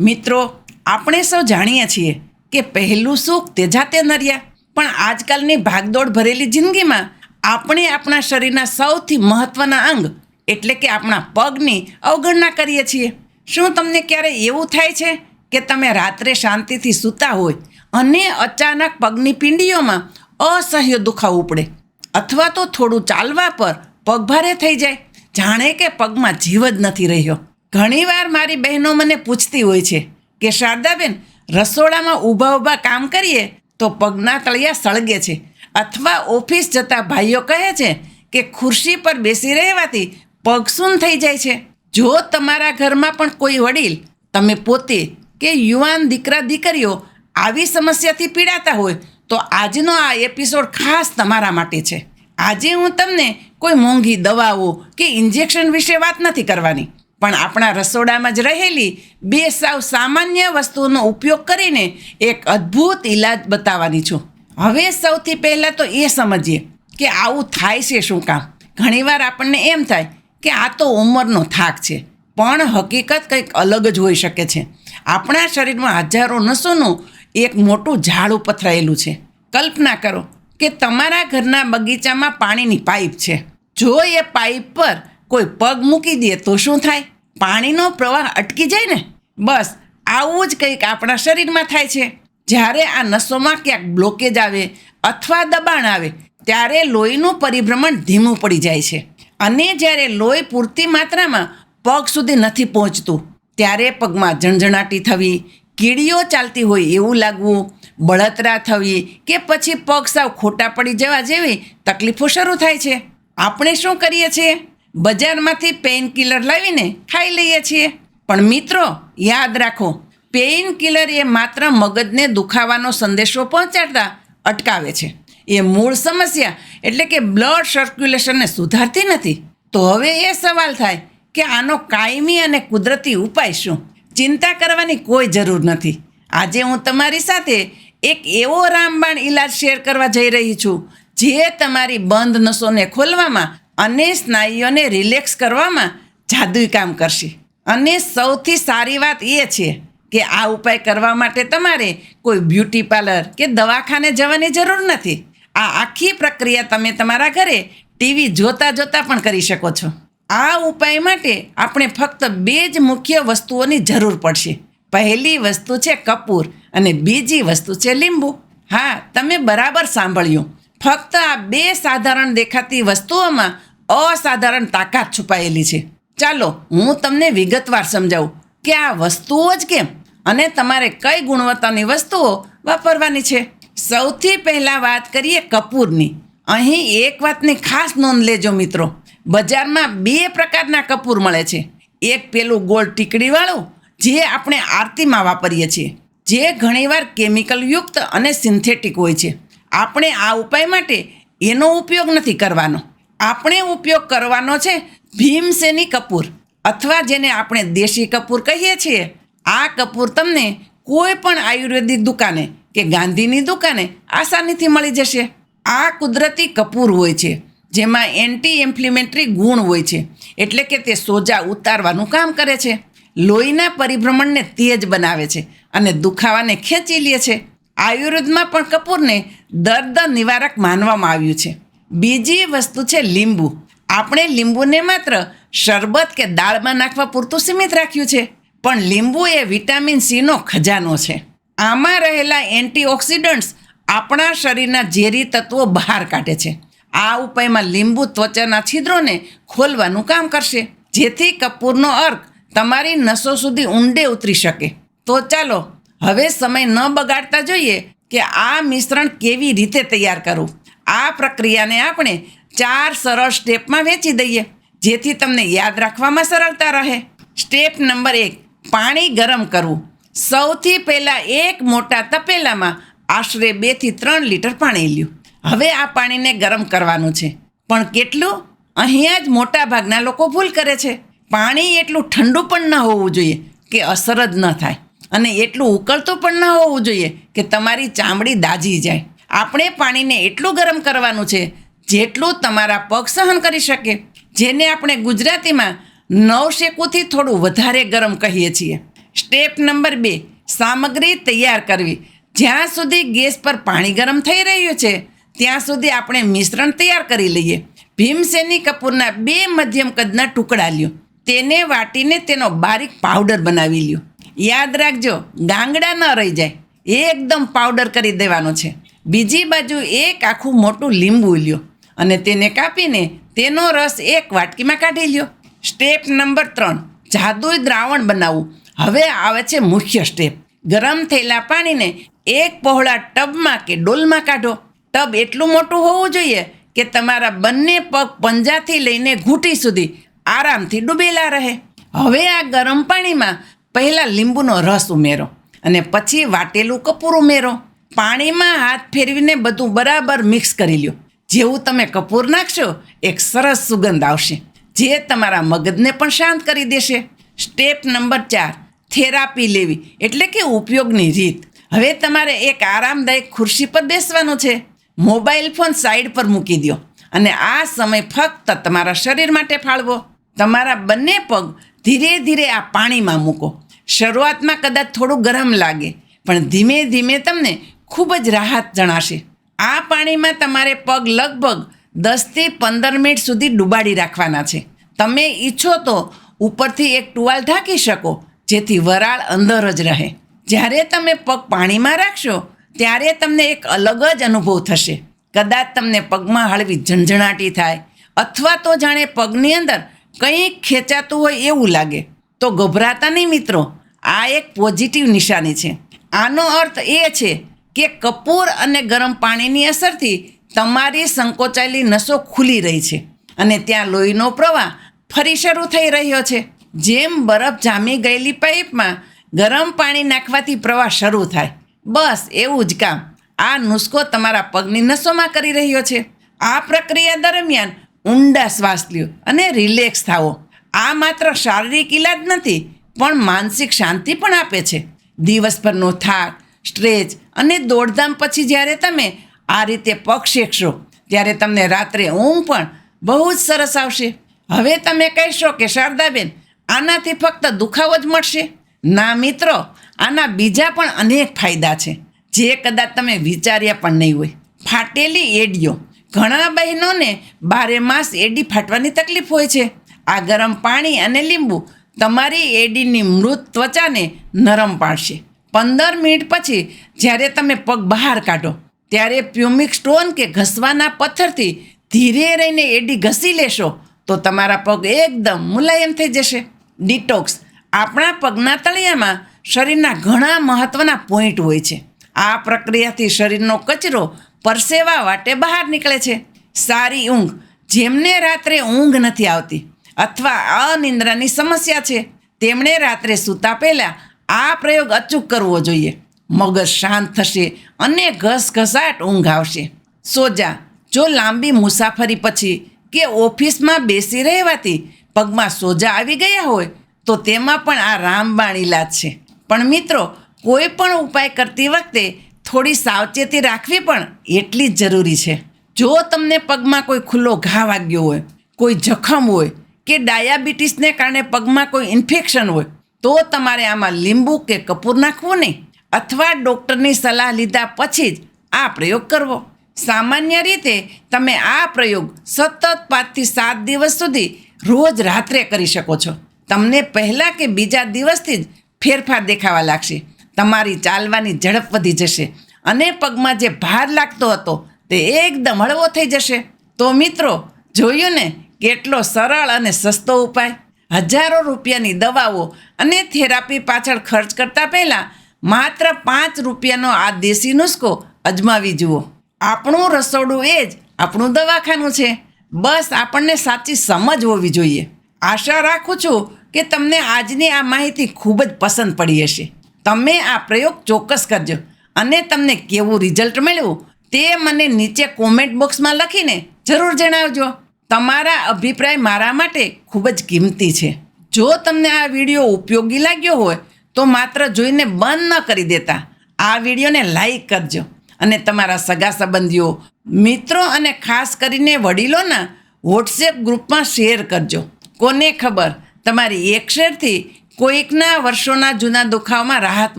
મિત્રો, આપણે સૌ જાણીએ છીએ કે પહેલું સુખ તે જાતે નર્યા. પણ આજકાલની ભાગદોડ ભરેલી જિંદગીમાં આપણે આપણા શરીરના સૌથી મહત્ત્વના અંગ, એટલે કે આપણા પગની અવગણના કરીએ છીએ. શું તમને ક્યારે એવું થાય છે કે તમે રાત્રે શાંતિથી સૂતા હોય અને અચાનક પગની પિંડીઓમાં અસહ્ય દુખાવ ઉપડે? અથવા તો થોડું ચાલવા પર પગભારે થઈ જાય. જાણે કે પગમાં જીવ જ નથી રહ્યો. ઘણીવાર મારી બહેનો મને પૂછતી હોય છે કે, શારદાબેન, રસોડામાં ઊભા ઊભા કામ કરીએ તો પગના તળિયા સળગે છે. અથવા ઓફિસ જતા ભાઈઓ કહે છે કે, ખુરશી પર બેસી રહેવાથી પગ સૂન થઈ જાય છે. જો તમારા ઘરમાં પણ કોઈ વડીલ તમે પોતે કે યુવાન દીકરા દીકરીઓ આવી સમસ્યાથી પીડાતા હોય, તો આજનો આ એપિસોડ ખાસ તમારા માટે છે. આજે હું તમને કોઈ મોંઘી દવાઓ કે ઇન્જેક્શન વિશે વાત નથી કરવાની. પણ આપણા રસોડામાં જ રહેલી બે સાવ સામાન્ય વસ્તુઓનો ઉપયોગ કરીને એક અદ્ભુત ઈલાજ બતાવવાની છું. હવે સૌથી પહેલાં તો એ સમજીએ કે આવું થાય છે શું કામ? ઘણીવાર આપણને એમ થાય કે આ તો ઉંમરનો થાક છે, પણ હકીકત કંઈક અલગ જ હોઈ શકે છે. આપણા શરીરમાં હજારો નસોનું એક મોટું ઝાડું પથરાયેલું છે. કલ્પના કરો કે તમારા ઘરના બગીચામાં પાણીની પાઇપ છે. જો એ પાઇપ પર કોઈ પગ મૂકી દે તો શું થાય? પાણીનો પ્રવાહ અટકી જાય ને? બસ, આવું જ કંઈક આપણા શરીરમાં થાય છે. જ્યારે આ નસોમાં ક્યાંક બ્લોકેજ આવે અથવા દબાણ આવે, ત્યારે લોહીનું પરિભ્રમણ ધીમું પડી જાય છે. અને જ્યારે લોહી પૂરતી માત્રામાં પગ સુધી નથી પહોંચતું, ત્યારે પગમાં ઝણઝણાટી થવી, કીડીઓ ચાલતી હોય એવું લાગવું, બળતરા થવી કે પછી પગ સાવ ખોટા પડી જવા જેવી તકલીફો શરૂ થાય છે. આપણે શું કરીએ છીએ? બજારમાંથી પેઇન કિલર લાવીને ખાઈ લઈએ છીએ. પણ મિત્રો, યાદ રાખો પેઇન કિલર એ માત્ર મગજને દુખાવાનો સંદેશો પહોંચાડતા અટકાવે છે. એ મૂળ સમસ્યા, એટલે કે બ્લડ સર્ક્યુલેશનને સુધારતી નથી. તો હવે એ સવાલ થાય કે આનો કાયમી અને કુદરતી ઉપાય શું? ચિંતા કરવાની કોઈ જરૂર નથી. આજે હું તમારી સાથે એક એવો રામબાણ ઈલાજ શેર કરવા જઈ રહી છું, જે તમારી બંધ નસોને ખોલવામાં અને સ્નાયુઓને રિલેક્સ કરવામાં જાદુઈ કામ કરશે. અને સૌથી સારી વાત એ છે કે આ ઉપાય કરવા માટે તમારે કોઈ બ્યુટી પાર્લર કે દવાખાને જવાની જરૂર નથી. આ આખી પ્રક્રિયા તમે તમારા ઘરે ટીવી જોતા જોતા પણ કરી શકો છો. આ ઉપાય માટે આપણે ફક્ત બે જ મુખ્ય વસ્તુઓની જરૂર પડશે. પહેલી વસ્તુ છે કપૂર અને બીજી વસ્તુ છે લીંબુ. હા, તમે બરાબર સાંભળ્યું. ફક્ત આ બે સાધારણ દેખાતી વસ્તુઓમાં અસાધારણ તાકાત છુપાયેલી છે. ચાલો, હું તમને વિગતવાર સમજાવું કે આ વસ્તુઓ જ કેમ અને તમારે કઈ ગુણવત્તાની વસ્તુઓ વાપરવાની છે? સૌથી પહેલાં વાત કરીએ કપૂરની. અહીં એક વાતની ખાસ નોંધ લેજો મિત્રો. બજારમાં બે પ્રકારના કપૂર મળે છે. એક પેલું ગોળ ટીકડીવાળું, જે આપણે આરતીમાં વાપરીએ છીએ. જે ઘણીવાર કેમિકલયુક્ત અને સિન્થેટિક હોય છે. આપણે આ ઉપાય માટે એનો ઉપયોગ નથી કરવાનો. આપણે ઉપયોગ કરવાનો છે ભીમસેની કપૂર અથવા જેને આપણે દેશી કપૂર કહીએ છીએ. આ કપૂર તમને કોઈ પણ આયુર્વેદિક દુકાને કે ગાંધીની દુકાને આસાનીથી મળી જશે. આ કુદરતી કપૂર હોય છે, જેમાં એન્ટી ઇન્ફ્લેમેટરી ગુણ હોય છે, એટલે કે તે સોજા ઉતારવાનું કામ કરે છે. લોહીના પરિભ્રમણને તેજ બનાવે છે અને દુખાવાને ખેંચી લે છે. આયુર્વેદમાં પણ કપૂરને દર્દ નિવારક માનવામાં આવ્યું છે. બીજી વસ્તુ છે લીંબુ. આપણે લીંબુને માત્ર શરબત કે દાળમાં નાખવા પૂરતું સીમિત રાખ્યું છે. પણ લીંબુ એ વિટામિન સીનો ખજાનો છે. આમાં રહેલા એન્ટીઓક્સિડન્ટ્સ આપણા શરીરના ઝેરી તત્વો બહાર કાઢે છે. આ ઉપાયમાં લીંબુ ત્વચાના છિદ્રોને ખોલવાનું કામ કરશે. જેથી કપૂરનો અર્ક તમારી નસો સુધી ઊંડે ઉતરી શકે. તો ચાલો, હવે સમય ન બગાડતા જોઈએ કે આ મિશ્રણ કેવી રીતે તૈયાર કરવું. આ પ્રક્રિયાને આપણે ચાર સરળ સ્ટેપમાં વેચી દઈએ, જેથી તમને યાદ રાખવામાં સરળતા રહે. સ્ટેપ નંબર એક, પાણી ગરમ કરવું. સૌથી પહેલાં એક મોટા તપેલામાં આશરે બેથી ત્રણ લીટર પાણી લ્યું. હવે આ પાણીને ગરમ કરવાનું છે. પણ કેટલું? અહીંયા જ મોટા ભાગના લોકો ભૂલ કરે છે. પાણી એટલું ઠંડુ પણ ન હોવું જોઈએ કે અસર જ ન થાય. અને એટલું ઉકળતું પણ ન હોવું જોઈએ કે તમારી ચામડી દાજી જાય. આપણે પાણીને એટલું ગરમ કરવાનું છે, જેટલું તમારા પગ સહન કરી શકે, જેને આપણે ગુજરાતીમાં નવ શેકુથી થોડું વધારે ગરમ કહીએ છીએ. સ્ટેપ નંબર બે, સામગ્રી તૈયાર કરવી. જ્યાં સુધી ગેસ પર પાણી ગરમ થઈ રહ્યું છે, ત્યાં સુધી આપણે મિશ્રણ તૈયાર કરી લઈએ. ભીમસેની કપૂરના બે મધ્યમ કદના ટુકડા લ્યો. તેને વાટીને તેનો બારીક પાવડર બનાવી લ્યો. યાદ રાખજો, ગાંગડા ન રહી જાય એકદમ પાવડર કરી દેવાનો છે. બીજી બાજુ એક આખું મોટું લીંબુ લ્યો અને તેને કાપીને તેનો રસ એક વાટકીમાં કાઢી લ્યો. સ્ટેપ નંબર ત્રણ, જાદુઈ દ્રાવણ બનાવવું. હવે આવે છે મુખ્ય સ્ટેપ. ગરમ થયેલા પાણીને એક પહોળા ટબમાં કે ડોલમાં કાઢો. ટબ એટલું મોટું હોવું જોઈએ કે તમારા બંને પગ પંજાથી લઈને ઘૂંટી સુધી આરામથી ડૂબેલા રહે. હવે આ ગરમ પાણીમાં પહેલાં લીંબુનો રસ ઉમેરો અને પછી વાટેલું કપૂર ઉમેરો. પાણીમાં હાથ ફેરવીને બધું બરાબર મિક્સ કરી લ્યો. જેવું તમે કપૂર નાખશો, એક સરસ સુગંધ આવશે. જે તમારા મગજને પણ શાંત કરી દેશે. સ્ટેપ નંબર ચાર, થેરાપી લેવી, એટલે કે ઉપયોગની રીત. હવે તમારે એક આરામદાયક ખુરશી પર બેસવાનું છે. મોબાઈલ ફોન સાઈડ પર મૂકી દો અને આ સમય ફક્ત તમારા શરીર માટે ફાળવો. તમારા બંને પગ ધીરે ધીરે આ પાણીમાં મૂકો. શરૂઆતમાં કદાચ થોડું ગરમ લાગે, પણ ધીમે ધીમે તમને ખૂબ જ રાહત જણાશે. આ પાણીમાં તમારે પગ લગભગ દસથી પંદર મિનિટ સુધી ડૂબાડી રાખવાના છે. તમે ઈચ્છો તો ઉપરથી એક ટુવાલ ઢાંકી શકો, જેથી વરાળ અંદર જ રહે. જ્યારે તમે પગ પાણીમાં રાખશો, ત્યારે તમને એક અલગ જ અનુભવ થશે. કદાચ તમને પગમાં હળવી ઝંઝણાટી થાય, અથવા તો જાણે પગની અંદર કંઈક ખેંચાતું હોય એવું લાગે. તો ગભરાતા નહીં મિત્રો, આ એક પોઝિટિવ નિશાની છે. આનો અર્થ એ છે કે કપૂર અને ગરમ પાણીની અસરથી તમારી સંકોચાયેલી નસો ખુલી રહી છે અને ત્યાં લોહીનો પ્રવાહ ફરી શરૂ થઈ રહ્યો છે. જેમ બરફ જામી ગયેલી પાઇપમાં ગરમ પાણી નાખવાથી પ્રવાહ શરૂ થાય. બસ એવું જ કામ. આ નુસ્ખો તમારા પગની નસોમાં કરી રહ્યો છે. આ પ્રક્રિયા દરમિયાન ઊંડા શ્વાસ લ્યો અને રિલેક્સ થાવો આ માત્ર શારીરિક ઇલાજ નથી, પણ માનસિક શાંતિ પણ આપે છે. દિવસભરનો થાક સ્ટ્રેચ અને દોડધામ પછી જ્યારે તમે આ રીતે પગ શેકશો, ત્યારે તમને રાત્રે ઊંઘ પણ બહુ જ સરસ આવશે. હવે તમે કહેશો કે શારદાબેન, આનાથી ફક્ત દુખાવો જ મળશે? ના મિત્રો, આના બીજા પણ અનેક ફાયદા છે. જે કદાચ તમે વિચાર્યા પણ નહીં હોય. ફાટેલી એડીઓ. ઘણા બહેનોને બારે માસ એડી ફાટવાની તકલીફ હોય છે. આ ગરમ પાણી અને લીંબુ તમારી એડીની મૃત ત્વચાને નરમ પાડશે. પંદર મિનિટ પછી જ્યારે તમે પગ બહાર કાઢો, ત્યારે પ્યુમિક સ્ટોન કે ઘસવાના પથ્થરથી ધીરે રહીને એડી ઘસી લેશો, તો તમારા પગ એકદમ મુલાયમ થઈ જશે. ડિટોક્સ આપણા પગના તળિયામાં શરીરના ઘણા મહત્ત્વના પોઈન્ટ હોય છે. આ પ્રક્રિયાથી શરીરનો કચરો પરસેવા વાટે બહાર નીકળે છે. સારી ઊંઘ જેમને રાત્રે ઊંઘ નથી આવતી અથવા અનિંદ્રાની સમસ્યા છે, તેમણે રાત્રે સૂતા પહેલાં આ પ્રયોગ અચૂક કરવો જોઈએ. મગજ શાંત થશે અને ઘસઘસાટ ઊંઘ આવશે. સોજા, જો લાંબી મુસાફરી પછી કે ઓફિસમાં બેસી રહેવાથી પગમાં સોજા આવી ગયા હોય, તો તેમાં પણ આ રામબાણ ઇલાજ છે. પણ મિત્રો, કોઈ પણ ઉપાય કરતી વખતે થોડી સાવચેતી રાખવી પણ એટલી જ જરૂરી છે. જો તમને પગમાં કોઈ ખુલ્લો ઘા વાગ્યો હોય, કોઈ જખમ હોય કે ડાયાબિટીસને કારણે પગમાં કોઈ ઇન્ફેક્શન હોય તો તમારે આમાં લીંબુ કે કપૂર નાખવું નહીં, અથવા ડૉક્ટરની સલાહ લીધા પછી જ આ પ્રયોગ કરવો. સામાન્ય રીતે તમે આ પ્રયોગ સતત પાંચથી સાત દિવસ સુધી રોજ રાત્રે કરી શકો છો. તમને પહેલાં કે બીજા દિવસથી જ ફેરફાર દેખાવા લાગશે. તમારી ચાલવાની ઝડપ વધી જશે અને પગમાં જે ભાર લાગતો હતો તે એકદમ હળવો થઈ જશે. તો મિત્રો, જોયું ને? કેટલો સરળ અને સસ્તો ઉપાય. હજારો રૂપિયાની દવાઓ અને થેરાપી પાછળ ખર્ચ કરતાં પહેલાં માત્ર પાંચ રૂપિયાનો આ દેશી નુસ્ખો અજમાવી જુઓ. આપણું રસોડું એ જ આપણું દવાખાનું છે. બસ આપણને સાચી સમજ હોવી જોઈએ. આશા રાખું છું કે તમને આજની આ માહિતી ખૂબ જ પસંદ પડી હશે. તમે આ પ્રયોગ ચોક્કસ કરજો અને તમને કેવું રિઝલ્ટ મળ્યું તે મને નીચે કોમેન્ટ બોક્સમાં લખીને જરૂર જણાવજો. તમારા અભિપ્રાય મારા માટે ખૂબ જ કિંમતી છે. જો તમને આ વીડિયો ઉપયોગી લાગ્યો હોય, તો માત્ર જોઈને બંધ ન કરી દેતા. આ વિડીયોને લાઈક કરજો. અને તમારા સગા સંબંધીઓ, મિત્રો અને ખાસ કરીને વડીલોના વોટ્સએપ ગ્રુપમાં શેર કરજો. કોને ખબર, તમારી એક શેરથી કોઈકના વર્ષોના જૂના દુખાવમાં રાહત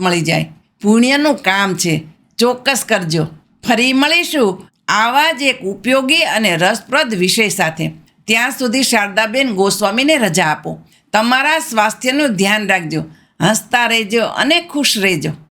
મળી જાય. પુણ્યનું કામ છે. ચોક્કસ કરજો. ફરી મળીશું. આવા જ એક ઉપયોગી અને રસપ્રદ વિષય સાથે. ત્યાં સુધી શારદાબેન ગોસ્વામીને રજા આપો. તમારા સ્વાસ્થ્યનું ધ્યાન રાખજો. હસતા રહેજો અને ખુશ રહેજો.